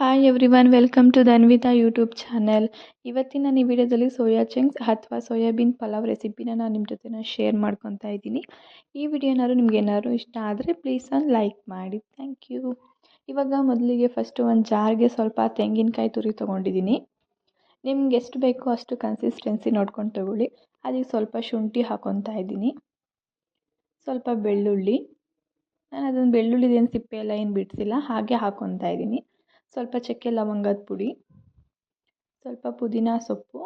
Hi everyone welcome to Danvitha YouTube channel ಇವತ್ತಿನ ನಾನು ಈ ವಿಡಿಯೋದಲ್ಲಿ ಸೋಯಾ ಚಂಕ್ಸ್ ಅಥವಾ ಸೋಯಾಬೀನ್ ಪಲಾವ್ ರೆಸಿಪಿನ ನಾನು ನಿಮ್ಮ ಜೊತೆ ಶೇರ್ ಮಾಡ್ಕೊತಾ ಇದ್ದೀನಿ. ಈ ವಿಡಿಯೋ ಏನಾದ್ರು ನಿಮ್ಗೆ ಏನಾದ್ರು ಇಷ್ಟ ಆದರೆ ಪ್ಲೀಸ್ ಒಂದು ಲೈಕ್ ಮಾಡಿ. ಥ್ಯಾಂಕ್ ಯು ಇವಾಗ ಮೊದಲಿಗೆ ಫಸ್ಟು ಒಂದು ಜಾರ್ಗೆ ಸ್ವಲ್ಪ ತೆಂಗಿನಕಾಯಿ ತುರಿ ತೊಗೊಂಡಿದ್ದೀನಿ. ನಿಮ್ಗೆ ಎಷ್ಟು ಬೇಕೋ ಅಷ್ಟು ಕನ್ಸಿಸ್ಟೆನ್ಸಿ ನೋಡ್ಕೊಂಡು ತಗೊಳ್ಳಿ. ಅದಕ್ಕೆ ಸ್ವಲ್ಪ ಶುಂಠಿ ಹಾಕೊತಾ ಇದ್ದೀನಿ. ಸ್ವಲ್ಪ ಬೆಳ್ಳುಳ್ಳಿ. ನಾನು ಅದನ್ನು ಬೆಳ್ಳುಳ್ಳಿದೇನು ಸಿಪ್ಪೆ ಎಲ್ಲ ಏನು ಬಿಡಿಸಿಲ್ಲ, ಹಾಗೆ ಹಾಕೊತಾ ಇದ್ದೀನಿ. ಸ್ವಲ್ಪ ಚಕ್ಕೆ ಲವಂಗದ ಪುಡಿ, ಸ್ವಲ್ಪ ಪುದೀನ ಸೊಪ್ಪು.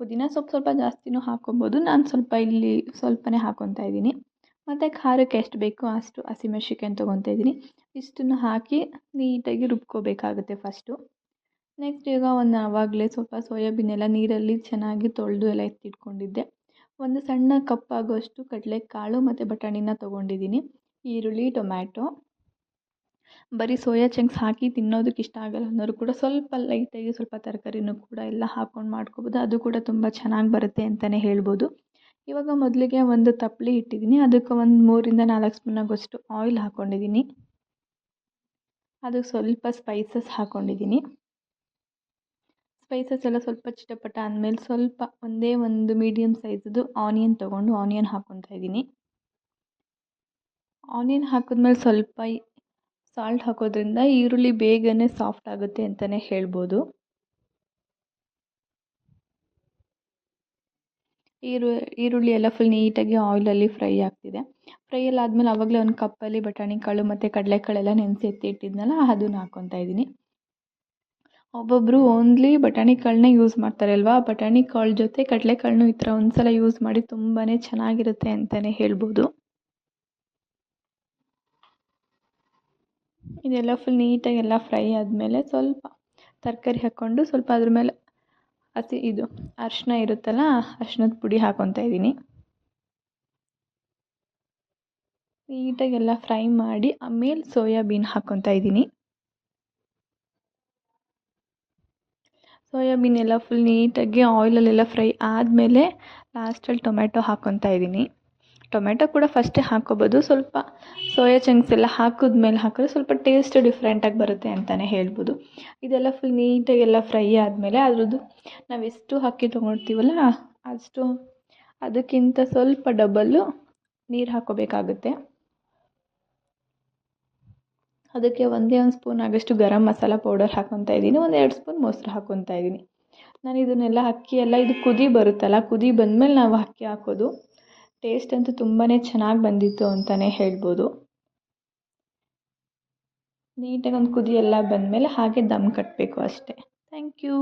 ಪುದೀನ ಸೊಪ್ಪು ಸ್ವಲ್ಪ ಜಾಸ್ತಿನೂ ಹಾಕ್ಕೊಬೋದು. ನಾನು ಸ್ವಲ್ಪ ಇಲ್ಲಿ ಸ್ವಲ್ಪನೇ ಹಾಕ್ಕೊತಾ ಇದ್ದೀನಿ. ಮತ್ತು ಖಾರಕ್ಕೆ ಎಷ್ಟು ಬೇಕೋ ಅಷ್ಟು ಹಸಿಮೆಣ್ಸಿನ್ಕಾಯಿ ತೊಗೊತಾ ಇದ್ದೀನಿ. ಇಷ್ಟನ್ನು ಹಾಕಿ ನೀಟಾಗಿ ರುಬ್ಕೋಬೇಕಾಗುತ್ತೆ ಫಸ್ಟು ನೆಕ್ಸ್ಟ್ ಈಗ ಒಂದು ಆವಾಗಲೇ ಸ್ವಲ್ಪ ಸೋಯಾಬೀನ್ ಎಲ್ಲ ನೀರಲ್ಲಿ ಚೆನ್ನಾಗಿ ತೊಳೆದು ಎಲ್ಲ ಎತ್ತಿಟ್ಕೊಂಡಿದ್ದೆ. ಒಂದು ಸಣ್ಣ ಕಪ್ ಆಗೋಷ್ಟು ಕಡಲೆಕಾಳು ಮತ್ತು ಬಟಾಣಿನ ತೊಗೊಂಡಿದ್ದೀನಿ. ಈರುಳ್ಳಿ, ಟೊಮ್ಯಾಟೊ. ಬರೀ ಸೋಯಾ ಚಂಕ್ಸ್ ಹಾಕಿ ತಿನ್ನೋದಕ್ಕೆ ಇಷ್ಟ ಆಗಲ್ಲ ಅನ್ನೋರು ಕೂಡ ಸ್ವಲ್ಪ ಲೈಟಾಗಿ ಸ್ವಲ್ಪ ತರಕಾರಿನೂ ಕೂಡ ಎಲ್ಲ ಹಾಕ್ಕೊಂಡು ಮಾಡ್ಕೊಬೋದು. ಅದು ಕೂಡ ತುಂಬ ಚೆನ್ನಾಗಿ ಬರುತ್ತೆ ಅಂತಲೇ ಹೇಳ್ಬೋದು. ಇವಾಗ ಮೊದಲಿಗೆ ಒಂದು ತಪ್ಪಲೆ ಇಟ್ಟಿದ್ದೀನಿ. ಅದಕ್ಕೆ ಒಂದು ಮೂರಿಂದ ನಾಲ್ಕು ಸ್ಪೂನ್ ಆಗೋಷ್ಟು ಆಯಿಲ್ ಹಾಕ್ಕೊಂಡಿದ್ದೀನಿ ಅದಕ್ಕೆ ಸ್ವಲ್ಪ ಸ್ಪೈಸಸ್ ಹಾಕ್ಕೊಂಡಿದ್ದೀನಿ ಸ್ಪೈಸಸ್ ಎಲ್ಲ ಸ್ವಲ್ಪ ಚಿಟಪಟ ಅಂದಮೇಲೆ ಸ್ವಲ್ಪ ಒಂದೇ ಒಂದು ಮೀಡಿಯಮ್ ಸೈಜದ್ದು ಆನಿಯನ್ ತೊಗೊಂಡು ಆನಿಯನ್ ಹಾಕ್ಕೊತಾ ಇದ್ದೀನಿ. ಆನಿಯನ್ ಹಾಕಿದ್ಮೇಲೆ ಸ್ವಲ್ಪ ಸಾಲ್ಟ್ ಹಾಕೋದ್ರಿಂದ ಈರುಳ್ಳಿ ಬೇಗನೆ ಸಾಫ್ಟ್ ಆಗುತ್ತೆ ಅಂತಲೇ ಹೇಳ್ಬೋದು. ಈರು, ಈರುಳ್ಳಿ ಎಲ್ಲ ಫುಲ್ ನೀಟಾಗಿ ಆಯಿಲಲ್ಲಿ ಫ್ರೈ ಆಗ್ತಿದೆ. ಫ್ರೈ ಎಲ್ಲ ಆದಮೇಲೆ ಆವಾಗಲೇ ಒಂದು ಕಪ್ಪಲ್ಲಿ ಬಟಾಣಿ ಕಾಳು ಮತ್ತು ಕಡಲೆಕಾಳೆಲ್ಲ ನೆನೆಸಿ ಎತ್ತಿ ಇಟ್ಟಿದ್ನಲ್ಲ ಅದನ್ನ ಹಾಕ್ಕೊತಾ ಇದ್ದೀನಿ. ಒಬ್ಬೊಬ್ಬರು ಓನ್ಲಿ ಬಟಾಣಿ ಕಾಳನ್ನೇ ಯೂಸ್ ಮಾಡ್ತಾರೆ ಅಲ್ವಾ ಬಟಾಣಿ ಕಾಳು ಜೊತೆ ಕಡಲೆಕಾಳನ್ನೂ ಈ ಥರ ಒಂದು ಸಲ ಯೂಸ್ ಮಾಡಿ ತುಂಬಾ ಚೆನ್ನಾಗಿರುತ್ತೆ ಅಂತಲೇ ಹೇಳ್ಬೋದು. ಇದೆಲ್ಲ ಫುಲ್ ನೀಟಾಗಿ ಎಲ್ಲ ಫ್ರೈ ಆದಮೇಲೆ ಸ್ವಲ್ಪ ತರಕಾರಿ ಹಾಕ್ಕೊಂಡು ಸ್ವಲ್ಪ ಅದ್ರ ಮೇಲೆ ಹಸಿ ಇದು ಅರಿಶಿನ ಇರುತ್ತಲ್ಲ ಅರ್ಶಿನದ ಪುಡಿ ಹಾಕ್ಕೊತಾ ಇದ್ದೀನಿ. ನೀಟಾಗಿ ಎಲ್ಲ ಫ್ರೈ ಮಾಡಿ ಆಮೇಲೆ ಸೋಯಾಬೀನ್ ಹಾಕ್ಕೊತಾ ಇದ್ದೀನಿ. ಸೋಯಾಬೀನ್ ಎಲ್ಲ ಫುಲ್ ನೀಟಾಗಿ ಆಯಿಲಲ್ಲೆಲ್ಲ ಫ್ರೈ ಆದಮೇಲೆ ಲಾಸ್ಟಲ್ಲಿ ಟೊಮೆಟೊ ಹಾಕ್ಕೊತಾ ಇದ್ದೀನಿ. ಟೊಮೆಟೊ ಕೂಡ ಫಸ್ಟೇ ಹಾಕ್ಕೋಬೋದು ಸ್ವಲ್ಪ ಸೋಯಾ ಚಂಕ್ಸ್ ಎಲ್ಲ ಹಾಕಿದ್ಮೇಲೆ ಹಾಕಿದ್ರೆ ಸ್ವಲ್ಪ ಟೇಸ್ಟ್ ಡಿಫ್ರೆಂಟಾಗಿ ಬರುತ್ತೆ ಅಂತಲೇ ಹೇಳ್ಬೋದು. ಇದೆಲ್ಲ ಫುಲ್ ನೀಟಾಗಿ ಎಲ್ಲ ಫ್ರೈ ಆದಮೇಲೆ ಅದ್ರದ್ದು ನಾವು ಎಷ್ಟು ಅಕ್ಕಿ ತೊಗೊಳ್ತೀವಲ್ಲ ಅಷ್ಟು ಅದಕ್ಕಿಂತ ಸ್ವಲ್ಪ ಡಬಲ್ಲು ನೀರು ಹಾಕೋಬೇಕಾಗುತ್ತೆ. ಅದಕ್ಕೆ ಒಂದೇ ಒಂದು ಸ್ಪೂನ್ ಆಗಷ್ಟು ಗರಂ ಮಸಾಲ ಪೌಡರ್ ಹಾಕ್ಕೊತಾ ಇದ್ದೀನಿ, ಒಂದು ಎರಡು ಸ್ಪೂನ್ ಮೊಸರು ಹಾಕ್ಕೊತಾ ಇದ್ದೀನಿ. ನಾನು ಇದನ್ನೆಲ್ಲ ಅಕ್ಕಿ ಎಲ್ಲ ಇದು ಕುದಿ ಬರುತ್ತಲ್ಲ, ಕುದಿ ಬಂದಮೇಲೆ ನಾವು ಅಕ್ಕಿ ಹಾಕೋದು. ಟೇಸ್ಟ್ ಅಂತೂ ತುಂಬಾ ಚೆನ್ನಾಗಿ ಬಂದಿತ್ತು ಅಂತಲೇ ಹೇಳ್ಬೋದು. ನೀಟಾಗಿ ಒಂದು ಕುದಿ ಎಲ್ಲ ಬಂದಮೇಲೆ ಹಾಗೆ ದಮ್ ಕಟ್ಟಬೇಕು ಅಷ್ಟೇ. Thank you.